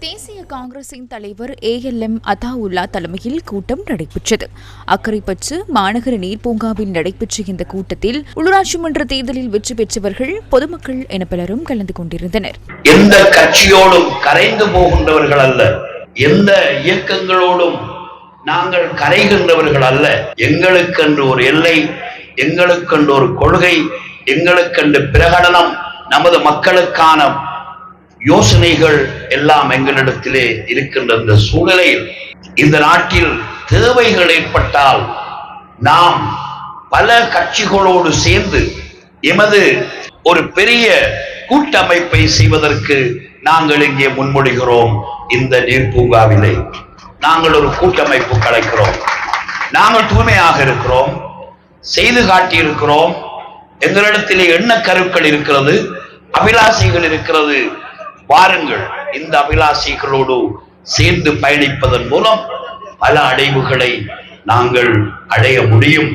தேசிய காங்கிரசின் தலைவர் ஏஎல்எம் அதாவுல்லா தலைமையில் கூட்டம் நடைபெற்றது. அக்கரைப்பற்று மாநகர நீர்பூங்காவில் நடைபெற்ற இந்த கூட்டத்தில் உள்ளூராட்சி மன்ற தேர்தலில் வெற்றி பெற்றவர்கள் பொதுமக்கள் என பலரும் கலந்து கொண்டிருந்தனர். எந்த கட்சியோடும் கரைந்து போகின்றவர்கள் அல்ல. எந்த இயக்கங்களோடும் நாங்கள் கரைகின்றவர்கள் அல்ல. எங்களுக்கென்று ஒரு எல்லை எங்களுக்கென்று ஒரு கொள்கை எங்களுக்கென்று பிரகடனம் நமது மக்களுக்கான யோசனைகள் எல்லாம் எங்களிடத்திலே இருக்கின்ற இந்த சூழ்நிலையில் இந்த நாட்டில் தேவைகள் ஏற்பட்டால் நாம் பல கட்சிகளோடு சேர்ந்து எமது ஒரு பெரிய கூட்டமைப்பை செய்வதற்கு நாங்கள் இங்கே முன்மொழிகிறோம் இந்த நீர் பூங்காவிலே. நாங்கள் ஒரு கூட்டமைப்பு கலைக்கிறோம். நாங்கள் தூய்மையாக இருக்கிறோம். செய்து காட்டியிருக்கிறோம். எங்களிடத்திலே என்ன கருக்கள் இருக்கிறது? அபிலாசைகள் இருக்கிறது. வாருங்கள் இந்த அபிலாசிகளோடு சேர்ந்து பயணிப்பதன் மூலம் பல அடைவுகளை நாங்கள் அடைய முடியும்.